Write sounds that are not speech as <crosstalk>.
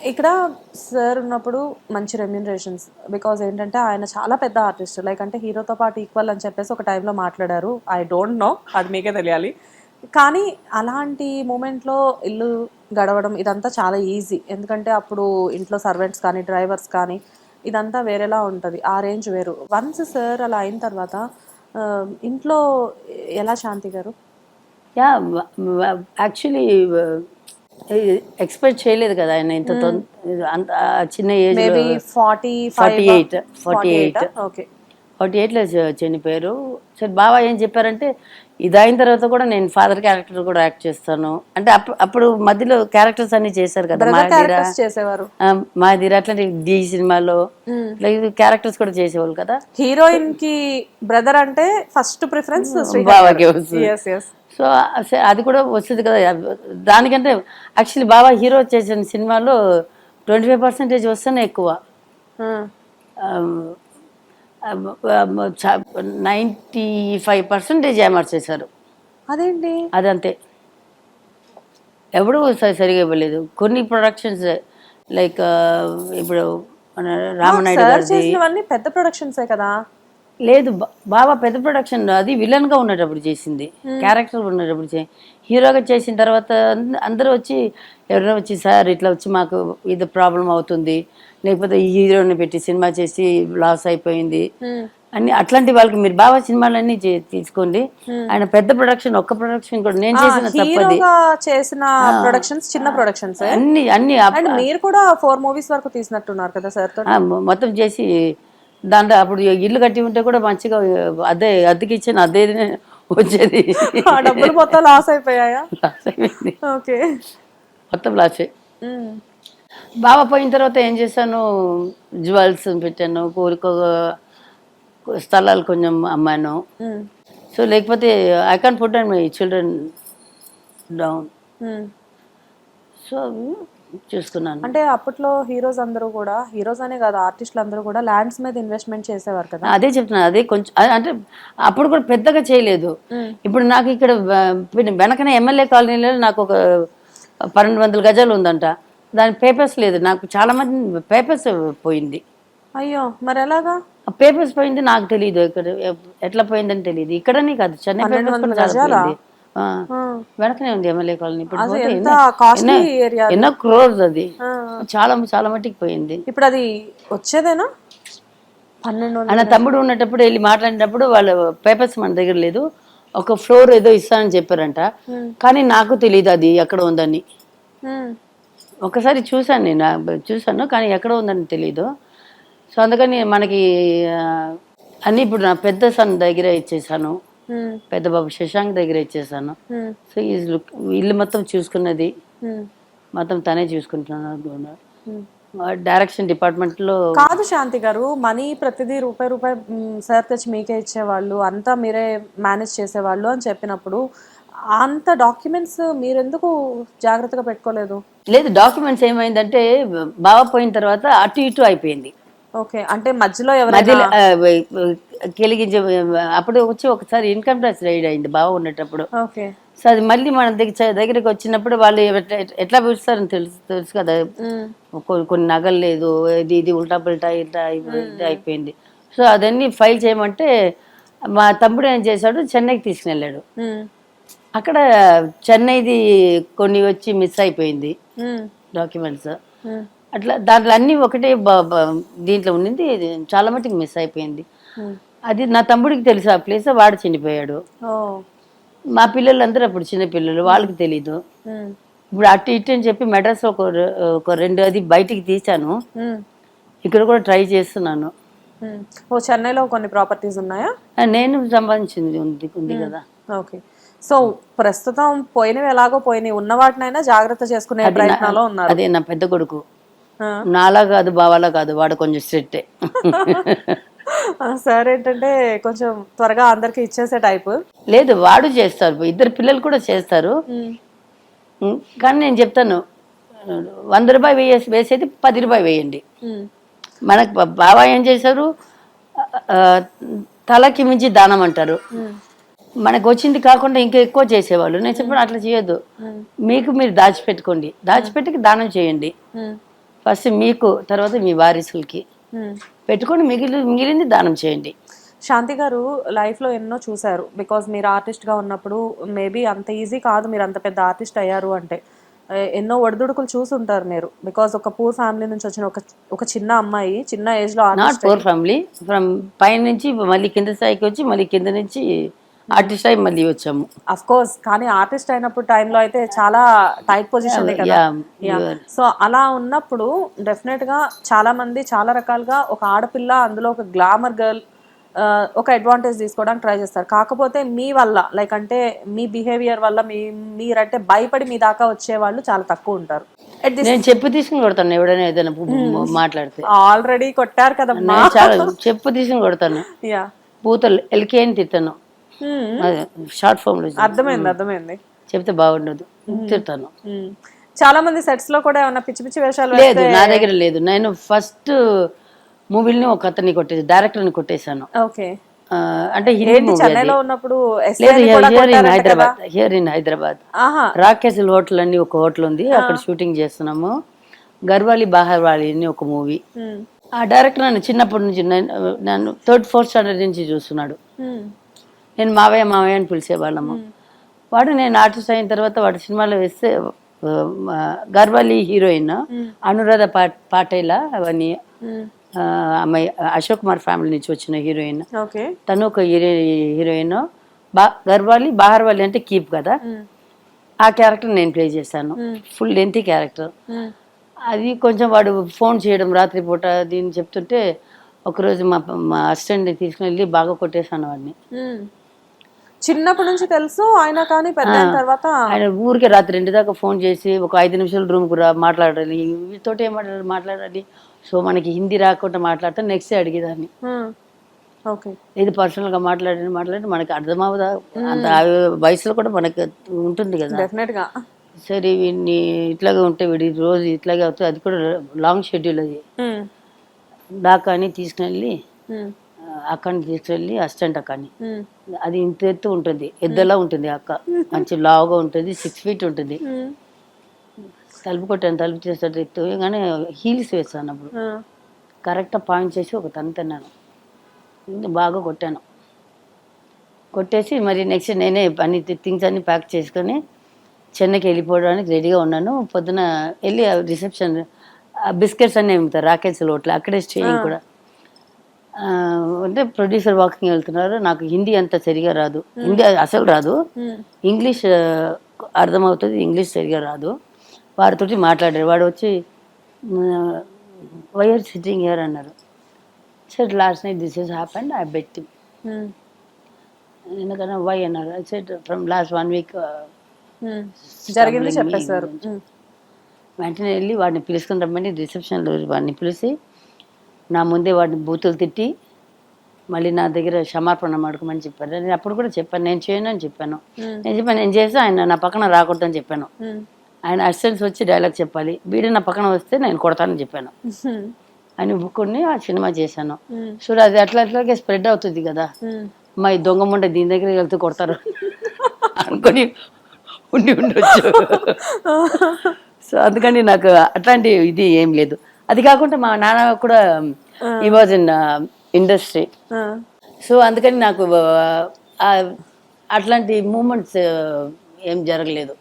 ఇక్కడ సార్ ఉన్నప్పుడు మంచి రెమ్యూనరేషన్స్ బికాజ్ ఏంటంటే ఆయన చాలా పెద్ద ఆర్టిస్ట్ లైక్ అంటే హీరోతో పాటు ఈక్వల్ అని చెప్పేసి ఒక టైంలో మాట్లాడారు. ఐ డోంట్ నో అది మీకే తెలియాలి. కానీ అలాంటి మూమెంట్లో ఇల్లు గడవడం ఇదంతా చాలా ఈజీ ఎందుకంటే అప్పుడు ఇంట్లో సర్వెంట్స్ కానీ డ్రైవర్స్ కానీ ఇదంతా వేరేలా ఉంటుంది. ఆ రేంజ్ వేరు. వన్స్ సార్ అలా అయిన తర్వాత ఇంట్లో ఎలా శాంతి గారు? యా యాక్చువల్లీ ఎక్స్పెక్ట్ చేయలేదు కదా ఆయన ఇంత తొం- అంత చిన్న age forty forty eight forty eight okay forty ఎయిట్లో చనిపోయారు. సరే బాబా ఏం చెప్పారంటే ఇది అయిన తర్వాత కూడా నేను ఫాదర్ క్యారెక్టర్ కూడా యాక్ట్ చేస్తాను. అంటే అప్పుడు మధ్యలో క్యారెక్టర్స్ అన్ని చేశారు కదా మాదిరా క్యారెక్టర్స్ చేసేవారు. మాదిరా అట్లా డి సినిమాలో క్యారెక్టర్స్ కూడా చేసేవాళ్ళు కదా. హీరోయిన్కి బ్రదర్ అంటే ఫస్ట్ ప్రిఫరెన్స్ బాబాకి వస్తుంది. ఎస్ ఎస్ సో అది కూడా వస్తుంది కదా. దానికంటే యాక్చువల్లీ బాబా హీరో చేసిన సినిమాలో ట్వంటీ ఫైవ్ పర్సెంటేజ్ వస్తేనే ఎక్కువ. నైంటీ ఫైవ్ పర్సెంటేజ్ ఏమార్ చేశారు. అదేంటి? అదంతే. ఎవడు సరిగా ఇవ్వలేదు. కొన్ని ప్రొడక్షన్స్ లైక్ ఇప్పుడు మన రామనాయుడు చేసినవన్నీ పెద్ద ప్రొడక్షన్సే కదా. లేదు బాబా పెద్ద ప్రొడక్షన్ అది విలన్గా ఉన్నప్పుడు చేసింది. క్యారెక్టర్ ఉన్నప్పుడు చే హీరోగా చేసిన తర్వాత అంద- అందరూ వచ్చి ఎవరైనా వచ్చి సార్ ఇట్లా వచ్చి మాకు ఇది ప్రాబ్లం అవుతుంది. లేకపోతే ఈ హీరోని పెట్టి సినిమా చేసి లాస్ అయిపోయింది. అన్ని అట్లాంటి వాళ్ళకి మీరు బాబా సినిమాలన్నీ తీసుకోండి. ఆయన పెద్ద ప్రొడక్షన్ ఒక్క ప్రొడక్షన్ కూడా నేను చేసిన తప్పది. చేసిన ప్రొడక్షన్స్ చిన్న ప్రొడక్షన్స్ అన్ని అన్ని మీరు కూడా ఫోర్ మూవీస్ వరకు తీసినట్టున్నారు కదా సార్ మొత్తం చేసి దాంట్లో అప్పుడు ఇల్లు కట్టి ఉంటే కూడా మంచిగా అదే అద్దెకి ఇచ్చిన అదే వచ్చేది. ఆ డబ్బులు మొత్తం లాస్ అయిపోయాయా? <laughs> లాస్ అయిపోయింది. ఓకే. మొత్తం లాస్ బాబా పోయిన తర్వాత ఏం చేశాను? జ్యువెల్స్ పెట్టాను కోరిక స్థలాలు కొంచెం అమ్మాను. సో లేకపోతే I can put and my children down so చూసుకున్నాను. అంటే అప్పట్లో హీరోస్ అందరూ కూడా హీరోస్ అనే కాదు ఆర్టిస్టులు అందరూ కూడా ల్యాండ్స్ మీద ఇన్వెస్ట్మెంట్ చేసేవారు కదా? అదే చెప్తున్నాను అదే కొంచెం అంటే అప్పుడు కూడా పెద్దగా చేయలేదు. ఇప్పుడు నాకు ఇక్కడ వెనకనే ఎమ్మెల్యే కాలనీలో నాకు ఒక పన్నెండు వందల గజాలు ఉందంట. దాని పేపర్స్ లేదు. నాకు చాలా మంది పేపర్స్ పోయింది. అయ్యో మరి ఎలాగా? పేపర్స్ పోయింది నాకు తెలియదు ఇక్కడ ఎట్లా పోయిందని తెలియదు ఇక్కడనే కాదు చెన్నై వెనకనే ఉంది ఎమ్మెల్యే కాలనీ. ఇప్పుడు ఎన్నో- క్రోర్స్ అది. చాలా చాలా మట్టికి పోయింది. ఇప్పుడు అది వచ్చేదేనా? పన్నెండు అన్న తమ్ముడు ఉన్నప్పుడు వెళ్ళి మాట్లాడినప్పుడు వాళ్ళ పేపర్స్ మన దగ్గర లేదు. ఒక ఫ్లోర్ ఏదో ఇస్తానని చెప్పారంట. కానీ నాకు తెలియదు అది ఎక్కడ ఉందని. ఒకసారి చూశాను నేను ఆ, చూశాను కానీ ఎక్కడ ఉందని తెలియదు సో అందుకని మనకి అన్నీ ఇప్పుడు నా పెద్ద సన్ దగ్గర ఇచ్చేసాను. పెద్ద బాబు శశాంక్ దగ్గర ఇచ్చేసాను. సో ఈ లుక్- ఇల్లు మొత్తం చూసుకున్నది. మొత్తం తనే చూసుకుంటున్నాను డైరెక్షన్ డిపార్ట్మెంట్లో కాదు శాంతి గారు మనీ ప్రతిదీ రూపాయి రూపాయి సార్ తెచ్చి మీకే ఇచ్చేవాళ్ళు అంతా మీరే మేనేజ్ చేసేవాళ్ళు అని చెప్పినప్పుడు అంత డాక్యుమెంట్స్ మీరెందుకు జాగ్రత్తగా పెట్టుకోలేదు? లేదు డాక్యుమెంట్స్ ఏమైందంటే బావ పోయిన తర్వాత అటు ఇటు అయిపోయింది. ఓకే అంటే మధ్యలో ఎవరైనా కెలిగించే అప్పుడు వచ్చి ఒకసారి ఇన్కమ్ ట్యాక్స్ రైడ్ అయింది బావ ఉండేటప్పుడు సో అది మళ్ళీ మన దగ్గర దగ్గరికి వచ్చినప్పుడు వాళ్ళు ఎట్లా పిలుస్తారని తెలుసు తెలుసు కదా. కొన్ని నగలు లేదు ఇది ఇది ఉల్టా పుల్టా ఇట్లా ఇది అయిపోయింది. సో అదన్నీ ఫైల్ చేయమంటే మా తమ్ముడు ఏం చేశాడు చెన్నైకి తీసుకుని అక్కడ చెన్నైది కొన్ని వచ్చి మిస్ అయిపోయింది డాక్యుమెంట్స్ అట్లా దాంట్లో అన్నీ ఒకటే దీంట్లో ఉండింది చాలా మటుకు మిస్ అయిపోయింది. అది నా తమ్ముడికి తెలుసు ఆ ప్లేస్ వాడు చనిపోయాడు. మా పిల్లలందరూ అప్పుడు చిన్న పిల్లలు వాళ్ళకి తెలీదు. ఇప్పుడు అటు ఇటు అని చెప్పి మెడ్రాస్ ఒక ఒక రెండు అది బయటికి తీశాను. మ్, ఇక్కడ కూడా ట్రై చేస్తున్నాను. ఓ చెన్నైలో కొన్ని ప్రాపర్టీస్ ఉన్నాయా? నేను సంపాదించింది ఉంది ఉంది కదా. ఓకే. సో ప్రస్తుతం పోయినవి ఎలాగో పోయినవి ఉన్న వాటినైనా జాగ్రత్త చేసుకునే ప్రయత్నాల్లో ఉన్నారు. అదే నా పెద్ద కొడుకు. నాలా కాదు బావాలా కాదు వాడు కొంచెం స్ట్రిక్టే. <laughs> సార్ ఏంటంటే కొంచెం త్వరగా అందరికి ఇచ్చేసే టైప్. లేదు వాడు చేస్తారు. ఇద్దరు పిల్లలు కూడా చేస్తారు. కానీ నేను చెప్తాను. వంద రూపాయలు వేసి వేసేది పది రూపాయలు వేయండి. మనకు బాబా ఏం చేశారు? తలకి మించి దానం అంటారు. మనకు వచ్చింది కాకుండా ఇంకా ఎక్కువ చేసేవాళ్ళు. నేను చెప్పాను అట్లా చేయొద్దు. మీకు మీరు దాచిపెట్టుకోండి. దాచిపెట్టి దానం చేయండి. ఫస్ట్ మీకు తర్వాత మీ వారసులకి. పెట్టుకొని మిగిలి మిగిలింది దానం చేయండి. శాంతి గారు లైఫ్లో ఎన్నో చూశారు. బికాజ్ మీరు ఆర్టిస్ట్గా ఉన్నప్పుడు మేబీ అంత ఈజీ కాదు మీరు అంత పెద్ద ఆర్టిస్ట్ అయ్యారు అంటే. ఎన్నో ఒడిదుడుకులు చూసుంటారు మీరు. బికాజ్ ఒక పూర్ ఫ్యామిలీ నుంచి వచ్చిన ఒక ఒక చిన్న అమ్మాయి చిన్న ఏజ్లో not artist poor family from పైన నుంచి మళ్ళీ కింద స్థాయికి వచ్చి మళ్ళీ కింద నుంచి ఆర్టిస్ట్ అయి మళ్ళీ వచ్చాము. అఫ్ కోర్స్ కానీ ఆర్టిస్ట్ అయినప్పుడు టైంలో అయితే చాలా టైట్ పొజిషన్ కదా. సో అలా ఉన్నప్పుడు డెఫినెట్గా చాలా మంది చాలా రకాలుగా ఒక ఆడపిల్ల అందులో ఒక గ్లామర్ గర్ల్ ఒక అడ్వాంటేజ్ తీసుకోవడానికి ట్రై చేస్తారు. కాకపోతే మీ వల్ల లైక్ అంటే మీ బిహేవియర్ వల్ల మీ మీరంటే భయపడి మీ దాకా వచ్చే వాళ్ళు చాలా తక్కువ ఉంటారు. నేను చెప్పు తీసుకుని కొడతాను ఎవడైనా ఏదైనా పు- మాట్లాడితే. ఆల్రెడీ కొట్టారు చాలా చెప్పు తీసుకుని కొడతాను. పూతలు ఎల్కే అని తిట్టాను. షార్ట్ ఫామ్లో అర్థమైంది అర్థమైంది. చెప్తే బాగుండదు. Hmm. చాలా మంది సెట్స్లో కూడా ఏమన్నా పిచ్చి పిచ్చి వేషాలు లేదు నా దగ్గర లేదు. నేను ఫస్ట్ మూవీని ఒక అతన్ని కొట్టేసి డైరెక్టర్ని కొట్టేశాను. ఓకే. అంటే ని? Hyderabad here in Hyderabad. రాకేశల్ hotel అని ఒక హోటల్ ఉంది అక్కడ షూటింగ్ చేస్తున్నాము. గర్వాలి బాహర్వాలి అని ఒక మూవీ. ఆ డైరెక్టర్ నన్ను చిన్నప్పటి నుంచి నేను- నన్ను థర్డ్ ఫోర్త్ స్టాండర్డ్ నుంచి చూస్తున్నాడు. నేను మావయ్య మావయ్య అని పిలిచేవాళ్ళము. వాడు నేను ఆర్టిస్ట్ అయిన తర్వాత వాడు సినిమాలో వేస్తే గర్వాలి హీరోయిన్ అనురాధ పాటేల అవన్నీ అమ్మాయి అశోక్ కుమార్ ఫ్యామిలీ నుంచి వచ్చిన హీరోయిన్. తను ఒక హీరో హీరోయిన్. బా గర్వాలి బాహర్వాలి అంటే కీప్ కదా. ఆ క్యారెక్టర్ నేను ప్లే చేశాను. Full lengthy character. అది కొంచెం వాడు ఫోన్ చేయడం రాత్రిపూట దీన్ని చెప్తుంటే ఒకరోజు మా మా అసిస్టెంట్ని తీసుకుని వెళ్ళి బాగా కొట్టేశాను వాడిని. చిన్నప్పటి నుంచి తెలుసు ఆయన కానీ పెద్ద అయిన తర్వాత ఆయన ఊరికే రాత్రి రెండు దాకా ఫోన్ చేసి ఒక ఐదు నిమిషాలు రూమ్కి రా మాట్లాడాలి వీటితో ఏం మాట్లాడాలి? మాట్లాడాలి సో మనకి హిందీ రాకుండా మాట్లాడితే నెక్స్ట్ అడిగేదాన్ని. ఓకే. ఇది పర్సనల్గా మాట్లాడి మాట్లాడి మనకి అర్థమవుదా అంత వయసులో కూడా మనకి ఉంటుంది కదా. డెఫినెట్గా. సరే వీడిని ఇట్లాగే ఉంటే వీడి రోజు ఇట్లాగే అవుతుంది అది కూడా లాంగ్ షెడ్యూల్ అది. డాకా అని తీసుకుని Hmm. అక్కడిని తీసుకెళ్ళి అసిస్టెంట్ అక్కని Hmm. అది ఇంత ఎత్తు ఉంటుంది ఎద్దలా ఉంటుంది అక్క. <laughs> మంచి లావుగా ఉంటుంది సిక్స్ ఫీట్ ఉంటుంది. తలుపు కొట్టాను తలుపు చేసేటట్టు ఎత్తు కానీ హీల్స్ వేస్తాను అప్పుడు. కరెక్ట్గా పాయింట్ చేసి ఒక తను తిన్నాను. బాగా కొట్టాను. కొట్టేసి మరి నెక్స్ట్ నేనే అన్ని థింగ్స్ అన్ని ప్యాక్ చేసుకొని చెన్నైకి వెళ్ళిపోవడానికి రెడీగా ఉన్నాను. పొద్దున వెళ్ళి రిసెప్షన్ బిస్కెట్స్ అన్నీ అమ్ముతారు రాకేష్ హోటల్ అక్కడే స్టేయింగ్ కూడా. అంటే ప్రొడ్యూసర్ వాకింగ్ వెళ్తున్నారు. నాకు హిందీ అంత సరిగా రాదు. హిందీ అసలు రాదు. ఇంగ్లీష్ అర్థమవుతుంది. ఇంగ్లీష్ సరిగా రాదు. వాడితోటి మాట్లాడారు. వాడు వచ్చి వైఆర్ సిట్టింగ్ హియర్ అన్నారు. Set last night this is happened I bet. ఎందుకన్నా? వై అన్నారు. Set from last one week. జరిగింది చెప్పేశారు. వెంటనే వెళ్ళి వాడిని పిలుచుకుని రమ్మని రిసెప్షన్లో వాడిని పిలిచి నా ముందే వాడిని బూతులు తిట్టి మళ్ళీ నా దగ్గర క్షమాపణ అడగమని చెప్పారు నేను అప్పుడు కూడా చెప్పాను నేను చేయను అని చెప్పాను. నేను చెప్పాను నేను చేస్తే ఆయన నా పక్కన రాకూడదని చెప్పాను. ఆయన అసిస్టెంట్స్ వచ్చి డైలాగ్ చెప్పాలి వీడు నా పక్కన వస్తే నేను కొడతానని చెప్పాను. అని బుక్కుని ఆ సినిమా చేశాను. చూడు అది అట్లా అట్లాగే స్ప్రెడ్ అవుతుంది కదా. మా ఈ దొంగ ముండ దీని దగ్గర వెళ్తూ కొడతారు అనుకొని ఉండి ఉండొచ్చు <laughs> సో అందుకని నాకు అట్లాంటి ఇది ఏం లేదు అది కాకుండా మా నాన్న కూడా ఈ వాజ్ ఇన్ ఇండస్ట్రీ. సో అందుకని నాకు అట్లాంటి మూమెంట్స్ ఏం జరగలేదు.